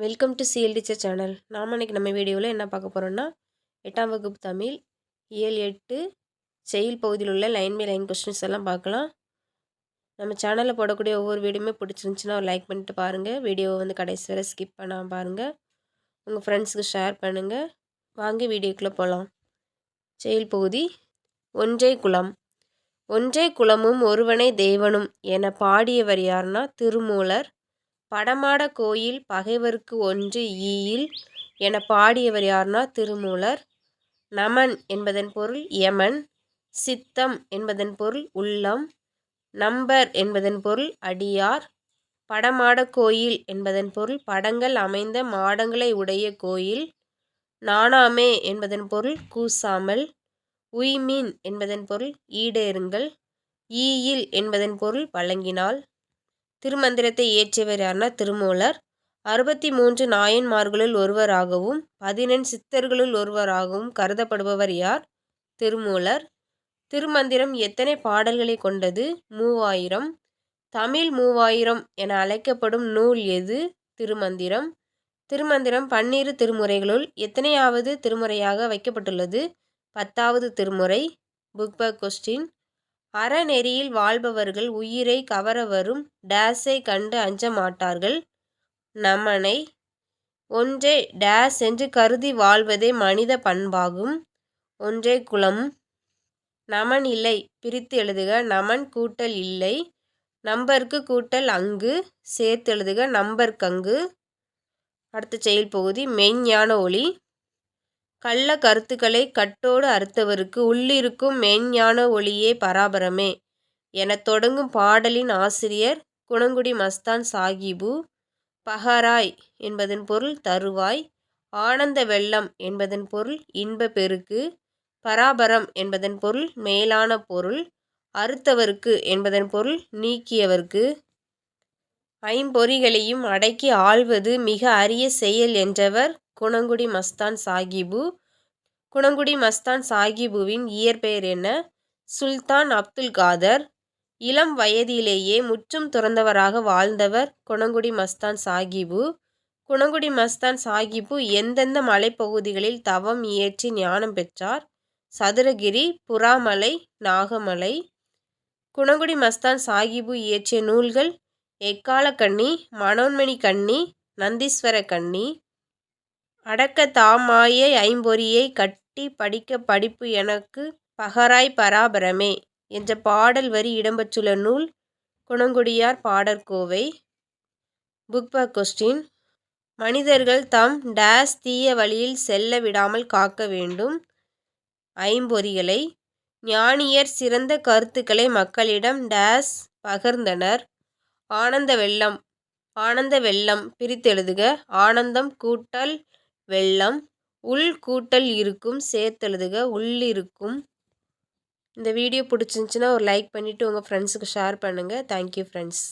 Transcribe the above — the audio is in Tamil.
வெல்கம் டு சிஎல்டிச்சர் சேனல் நாம் இன்றைக்கி நம்ம வீடியோவில் என்ன பார்க்க போகிறோன்னா எட்டாம் வகுப்பு தமிழ் இயல் எட்டு செயல் பகுதியில் உள்ள லைன் பை லைன் கொஸ்டின்ஸ் எல்லாம் பார்க்கலாம். நம்ம சேனலில் போடக்கூடிய ஒவ்வொரு வீடியோமே பிடிச்சிருந்துச்சின்னா ஒரு லைக் பண்ணிட்டு பாருங்கள் வீடியோவை வந்து கடைசி வரை ஸ்கிப் பண்ணாமல் பாருங்கள் உங்கள் ஃப்ரெண்ட்ஸுக்கு ஷேர் பண்ணுங்கள் வாங்கி வீடியோக்குள்ளே போகலாம் செயல் பகுதி ஒன்றை குளம் ஒன்றை குளமும் ஒருவனை தேவனும் என பாடியவர் யாருன்னா திருமூலர் படமாட கோயில் பகைவர்க்கு ஒன்று ஈயில் என பாடியவர் யார்னா திருமூலர். நமன் என்பதன் பொருள் யமன் சித்தம் என்பதன் பொருள் உள்ளம் நம்பர் என்பதன் பொருள் அடியார். படமாட கோயில் என்பதன் பொருள் படங்கள் அமைந்த மாடங்களை உடைய கோயில். நாணாமே என்பதன் பொருள் கூசாமல் உய்மீன் என்பதன் பொருள் ஈடேறுங்கள். ஈயில் என்பதன் பொருள் வழங்கினால் திருமந்திரத்தை இயற்றியவர் யார்னா திருமூலர். அறுபத்தி மூன்று நாயன்மார்களுள் ஒருவராகவும் பதினெண் சித்தர்களுள் ஒருவராகவும் கருதப்படுபவர் யார்? திருமூலர். திருமந்திரம் எத்தனை பாடல்களை கொண்டது? மூவாயிரம். தமிழ் மூவாயிரம் என அழைக்கப்படும் நூல் எது? திருமந்திரம். திருமந்திரம் பன்னிரு திருமுறைகளுள் எத்தனையாவது திருமுறையாக வைக்கப்பட்டுள்ளது? பத்தாவது திருமுறை புக் ப கொஸ்டின் அறநெறியில் வாழ்பவர்கள் உயிரை கவர வரும் டேஸை கண்டு அஞ்ச மாட்டார்கள் நமனை ஒன்றே டேஸ் என்று கருதி வாழ்வதே மனித பண்பாகும். ஒன்றே குலம். நமன் இல்லை பிரித்து எழுதுக. நமன் கூட்டல் இல்லை நம்பருக்கு கூட்டல் அங்கு. சேர்த்து எழுதுக நம்பர்க்கங்கு அடுத்த செயல் பகுதி மெய்ஞான ஒளி. கள்ள கருத்துக்களை கட்டோடு அறுத்தவருக்கு உள்ளிருக்கும் மெய்ஞான ஒளியே பராபரமே. எனத் தொடங்கும் பாடலின் ஆசிரியர் குணங்குடி மஸ்தான் சாகிபு பஹராய் என்பதன் பொருள் தருவாய் ஆனந்த வெள்ளம் என்பதன் பொருள் இன்ப பெருக்கு பராபரம் என்பதன் பொருள் மேலான பொருள் அறுத்தவருக்கு என்பதன் பொருள் நீக்கியவர்க்கு ஐம்பொறிகளையும் அடக்கி ஆள்வது மிக அரிய செயல் என்றவர் குணங்குடி மஸ்தான் சாகிபு. குணங்குடி மஸ்தான் சாகிபுவின் இயற்பெயர் என்ன? சுல்தான் அப்துல் காதர். இளம் வயதிலேயே முற்றும் துறந்தவராக வாழ்ந்தவர் குணங்குடி மஸ்தான் சாகிபு. குணங்குடி மஸ்தான் சாகிபு எந்தெந்த மலைப்பகுதிகளில் தவம் இயற்றி ஞானம் பெற்றார்? சதுரகிரி புறாமலை நாகமலை. குணங்குடி மஸ்தான் சாகிபு இயற்றிய நூல்கள் எக்கால கண்ணி மனோன்மணி கண்ணி நந்தீஸ்வர கண்ணி அடக்க தாமாய ஐம்பொறியை கட்டி படிக்க படிப்பு எனக்கு பகராய் பராபரமே என்ற பாடல் வரி இடம்பெற்றுள்ள நூல் குணங்குடியார் பாடற்கோவை புக் ப கொஸ்டின் மனிதர்கள் தம் டேஸ் தீய வழியில் செல்ல விடாமல் காக்க வேண்டும். ஐம்பொறிகளை. ஞானியர் சிறந்த கருத்துக்களை மக்களிடம் டேஸ் பகர்ந்தனர். ஆனந்த வெள்ளம். ஆனந்த வெள்ளம் பிரித்தெழுதுக. ஆனந்தம் கூட்டல் வெள்ளம் உள் கூட்டல் இருக்கும் சேர்த்தெழுதுக உள்ளிருக்கும் இந்த வீடியோ பிடிச்சிருந்துச்சின்னா ஒரு லைக் பண்ணிவிட்டு உங்கள் ஃப்ரெண்ட்ஸுக்கு ஷேர் பண்ணுங்கள் தேங்க்யூ ஃப்ரெண்ட்ஸ்